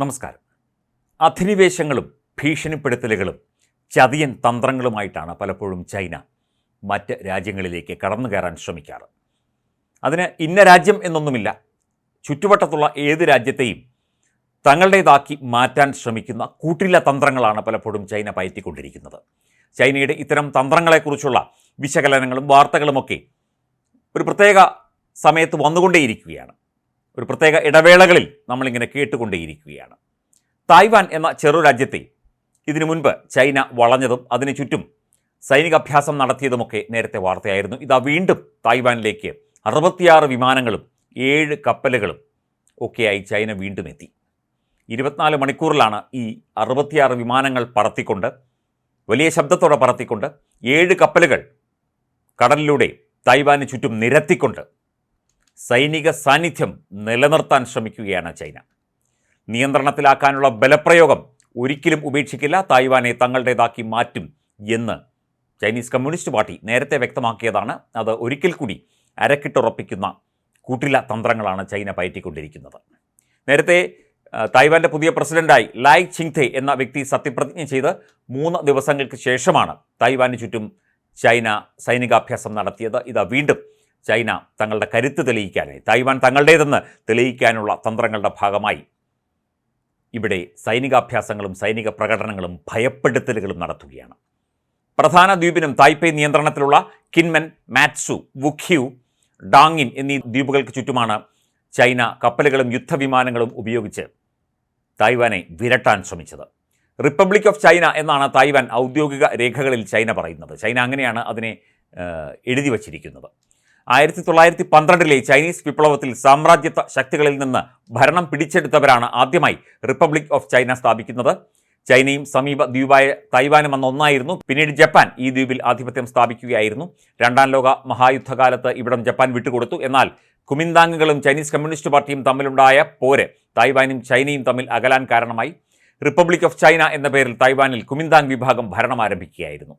നമസ്കാരം. അധിനിവേശങ്ങളും ഭീഷണിപ്പെടുത്തലുകളും ചതിയൻ തന്ത്രങ്ങളുമായിട്ടാണ് പലപ്പോഴും ചൈന മറ്റ് രാജ്യങ്ങളിലേക്ക് കടന്നു കയറാൻ ശ്രമിക്കാറ്. അതിന് ഇന്ന രാജ്യം എന്നൊന്നുമില്ല. ചുറ്റുവട്ടത്തുള്ള ഏത് രാജ്യത്തെയും തങ്ങളുടേതാക്കി മാറ്റാൻ ശ്രമിക്കുന്ന കൂട്ടില്ല തന്ത്രങ്ങളാണ് പലപ്പോഴും ചൈന പയറ്റിക്കൊണ്ടിരിക്കുന്നത്. ചൈനയുടെ ഇത്തരം തന്ത്രങ്ങളെക്കുറിച്ചുള്ള വിശകലനങ്ങളും വാർത്തകളുമൊക്കെ ഒരു പ്രത്യേക സമയത്ത് വന്നുകൊണ്ടേയിരിക്കുകയാണ്. ഒരു പ്രത്യേക ഇടവേളകളിൽ നമ്മളിങ്ങനെ കേട്ടുകൊണ്ടേയിരിക്കുകയാണ്. തായ്വാൻ എന്ന ചെറു രാജ്യത്തെ ഇതിനു മുൻപ് ചൈന വളഞ്ഞതും അതിനു ചുറ്റും സൈനികാഭ്യാസം നടത്തിയതുമൊക്കെ നേരത്തെ വാർത്തയായിരുന്നു. ഇതാ വീണ്ടും തായ്വാനിലേക്ക് അറുപത്തിയാറ് വിമാനങ്ങളും ഏഴ് കപ്പലുകളും ഒക്കെയായി ചൈന വീണ്ടും എത്തി. ഇരുപത്തിനാല് മണിക്കൂറിലാണ് ഈ അറുപത്തിയാറ് വിമാനങ്ങൾ പറത്തിക്കൊണ്ട് വലിയ ശബ്ദത്തോടെ പറത്തിക്കൊണ്ട് ഏഴ് കപ്പലുകൾ കടലിലൂടെ തായ്വാന് ചുറ്റും നിരത്തിക്കൊണ്ട് സൈനിക സാന്നിധ്യം നിലനിർത്താൻ ശ്രമിക്കുകയാണ് ചൈന. നിയന്ത്രണത്തിലാക്കാനുള്ള ബലപ്രയോഗം ഒരിക്കലും ഉപേക്ഷിക്കില്ല. തായ്വാനെ തങ്ങളുടേതാക്കി മാറ്റും എന്ന് ചൈനീസ് കമ്മ്യൂണിസ്റ്റ് പാർട്ടി നേരത്തെ വ്യക്തമാക്കിയതാണ്. അത് ഒരിക്കൽ കൂടി അരക്കിട്ടുറപ്പിക്കുന്ന കൂട്ടില തന്ത്രങ്ങളാണ് ചൈന പയറ്റിക്കൊണ്ടിരിക്കുന്നത്. നേരത്തെ തായ്വാന്റെ പുതിയ പ്രസിഡന്റായി ലായ് ചിങ്തെ എന്ന വ്യക്തി സത്യപ്രതിജ്ഞ ചെയ്ത് മൂന്ന് ദിവസങ്ങൾക്ക് ശേഷമാണ് തായ്വാന് ചുറ്റും ചൈന സൈനികാഭ്യാസം നടത്തിയത്. ഇതാ വീണ്ടും ചൈന തങ്ങളുടെ കരുത്ത് തെളിയിക്കാനായി തായ്വാൻ തങ്ങളുടേതെന്ന് തെളിയിക്കാനുള്ള തന്ത്രങ്ങളുടെ ഭാഗമായി ഇവിടെ സൈനികാഭ്യാസങ്ങളും സൈനിക പ്രകടനങ്ങളും ഭയപ്പെടുത്തലുകളും നടത്തുകയാണ്. പ്രധാന ദ്വീപിനും തായ്പേ നിയന്ത്രണത്തിലുള്ള കിൻമൻ മാറ്റ്സു വുഖ്യു ഡാങ്ങിൻ എന്നീ ദ്വീപുകൾക്ക് ചുറ്റുമാണ് ചൈന കപ്പലുകളും യുദ്ധവിമാനങ്ങളും ഉപയോഗിച്ച് തായ്വാനെ വിരട്ടാൻ ശ്രമിച്ചത്. റിപ്പബ്ലിക് ഓഫ് ചൈന എന്നാണ് തായ്വാൻ ഔദ്യോഗിക രേഖകളിൽ ചൈന പറയുന്നത്. ചൈന അങ്ങനെയാണ് അതിനെ എഴുതി വച്ചിരിക്കുന്നത്. ആയിരത്തി തൊള്ളായിരത്തി പന്ത്രണ്ടിലെ ചൈനീസ് വിപ്ലവത്തിൽ സാമ്രാജ്യത്വ ശക്തികളിൽ നിന്ന് ഭരണം പിടിച്ചെടുത്തവരാണ് ആദ്യമായി റിപ്പബ്ലിക് ഓഫ് ചൈന സ്ഥാപിക്കുന്നത്. ചൈനയും സമീപ ദ്വീപായ തൈവാനും അന്ന് ഒന്നായിരുന്നു. പിന്നീട് ജപ്പാൻ ഈ ദ്വീപിൽ ആധിപത്യം സ്ഥാപിക്കുകയായിരുന്നു. രണ്ടാം ലോക മഹായുദ്ധകാലത്ത് ഇവിടം ജപ്പാൻ വിട്ടുകൊടുത്തു. എന്നാൽ കുമിന്താങ്ങുകളും ചൈനീസ് കമ്മ്യൂണിസ്റ്റ് പാർട്ടിയും തമ്മിലുണ്ടായ പോര് തായ്വാനും ചൈനയും തമ്മിൽ അകലാൻ കാരണമായി. റിപ്പബ്ലിക് ഓഫ് ചൈന എന്ന പേരിൽ തായ്വാനിൽ കുമിന്താങ് വിഭാഗം ഭരണം ആരംഭിക്കുകയായിരുന്നു.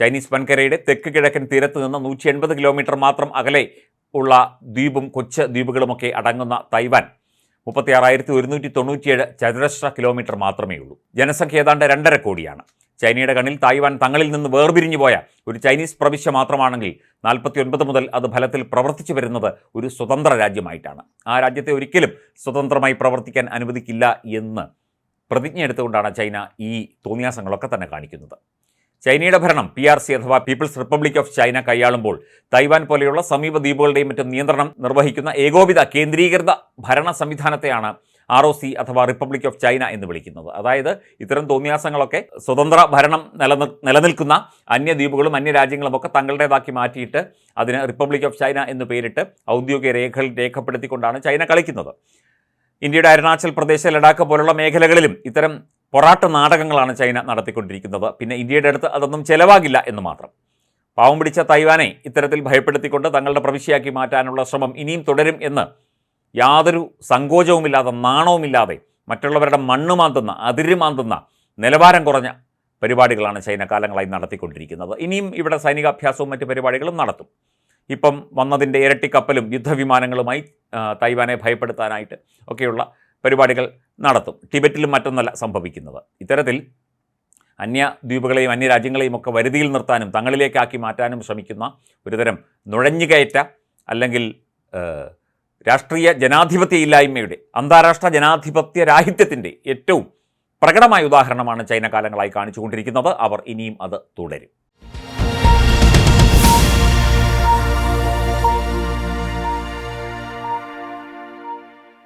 ചൈനീസ് വൻകരയുടെ തെക്ക് കിഴക്കൻ തീരത്ത് നിന്ന് നൂറ്റി എൺപത് കിലോമീറ്റർ മാത്രം അകലെ ഉള്ള ദ്വീപും കൊച്ചു ദ്വീപുകളുമൊക്കെ അടങ്ങുന്ന തൈവാൻ മുപ്പത്തി ആറായിരത്തി ഒരുന്നൂറ്റി തൊണ്ണൂറ്റിയേഴ് ചതുരശ്ര കിലോമീറ്റർ മാത്രമേ ഉള്ളൂ. ജനസംഖ്യ ഏതാണ്ട് രണ്ടര കോടിയാണ്. ചൈനയുടെ കണ്ണിൽ തായ്വാൻ തങ്ങളിൽ നിന്ന് വേർപിരിഞ്ഞു പോയ ഒരു ചൈനീസ് പ്രവിശ്യ മാത്രമാണെങ്കിൽ നാൽപ്പത്തി ഒൻപത് മുതൽ അത് ഫലത്തിൽ പ്രവർത്തിച്ചു വരുന്നത് ഒരു സ്വതന്ത്ര രാജ്യമായിട്ടാണ്. ആ രാജ്യത്തെ ഒരിക്കലും സ്വതന്ത്രമായി പ്രവർത്തിക്കാൻ അനുവദിക്കില്ല എന്ന് പ്രതിജ്ഞ എടുത്തുകൊണ്ടാണ് ചൈന ഈ തോന്നിയാസങ്ങളൊക്കെ തന്നെ കാണിക്കുന്നത്. ചൈനയുടെ ഭരണം പി ആർ സി അഥവാ പീപ്പിൾസ് റിപ്പബ്ലിക് ഓഫ് ചൈന കൈയാളുമ്പോൾ തൈവാൻ പോലെയുള്ള സമീപ ദ്വീപുകളുടെയും മറ്റും നിയന്ത്രണം നിർവഹിക്കുന്ന ഏകോപിത കേന്ദ്രീകൃത ഭരണ സംവിധാനത്തെയാണ് ആർ ഒ സി അഥവാ റിപ്പബ്ലിക് ഓഫ് ചൈന എന്ന് വിളിക്കുന്നത്. അതായത് ഇത്തരം തോന്നിയാസങ്ങളൊക്കെ സ്വതന്ത്ര ഭരണം നിലനിർ നിലനിൽക്കുന്ന അന്യദ്വീപുകളും അന്യരാജ്യങ്ങളും ഒക്കെ തങ്ങളുടേതാക്കി മാറ്റിയിട്ട് അതിന് റിപ്പബ്ലിക് ഓഫ് ചൈന എന്ന് പേരിട്ട് ഔദ്യോഗിക രേഖകൾ രേഖപ്പെടുത്തിക്കൊണ്ടാണ് ചൈന കളിക്കുന്നത്. ഇന്ത്യയുടെ അരുണാചൽ പ്രദേശ് ലഡാക്ക് പോലുള്ള മേഖലകളിലും ഇത്തരം പൊറാട്ട് നാടകങ്ങളാണ് ചൈന നടത്തിക്കൊണ്ടിരിക്കുന്നത്. പിന്നെ ഇന്ത്യയുടെ അടുത്ത് അതൊന്നും ചെലവാകില്ല എന്ന് മാത്രം. പാവം പിടിച്ച തൈവാനെ ഇത്തരത്തിൽ ഭയപ്പെടുത്തിക്കൊണ്ട് തങ്ങളുടെ പ്രവിശ്യയാക്കി മാറ്റാനുള്ള ശ്രമം ഇനിയും തുടരും എന്ന് യാതൊരു സങ്കോചവുമില്ലാതെ നാണവുമില്ലാതെ മറ്റുള്ളവരുടെ മണ്ണ് മാന്തുന്ന അതിര് മാന്തുന്ന നിലവാരം കുറഞ്ഞ പരിപാടികളാണ് ചൈന കാലങ്ങളായി നടത്തിക്കൊണ്ടിരിക്കുന്നത്. ഇനിയും ഇവിടെ സൈനികാഭ്യാസവും മറ്റ് പരിപാടികളും നടത്തും. ഇപ്പം വന്നതിന്റെ ഇരട്ടി കപ്പലും യുദ്ധവിമാനങ്ങളുമായി തൈവാനെ ഭയപ്പെടുത്താനായിട്ട് ഒക്കെയുള്ള പരിപാടികൾ നടത്തും. ടിബറ്റിലും മറ്റൊന്നല്ല സംഭവിക്കുന്നത്. ഇത്തരത്തിൽ അന്യ ദ്വീപുകളെയും അന്യ രാജ്യങ്ങളെയും ഒക്കെ വരുതിയിൽ നിർത്താനും തങ്ങളിലേക്കാക്കി മാറ്റാനും ശ്രമിക്കുന്ന ഒരുതരം നുഴഞ്ഞുകയറ്റ അല്ലെങ്കിൽ രാഷ്ട്രീയ ജനാധിപത്യ ഇല്ലായ്മയുടെ അന്താരാഷ്ട്ര ജനാധിപത്യ രാഹിത്യത്തിന്റെ ഏറ്റവും പ്രകടമായ ഉദാഹരണമാണ് ചൈന കാലങ്ങളായി കാണിച്ചുകൊണ്ടിരിക്കുന്നത്. അവർ ഇനിയും അത് തുടരും.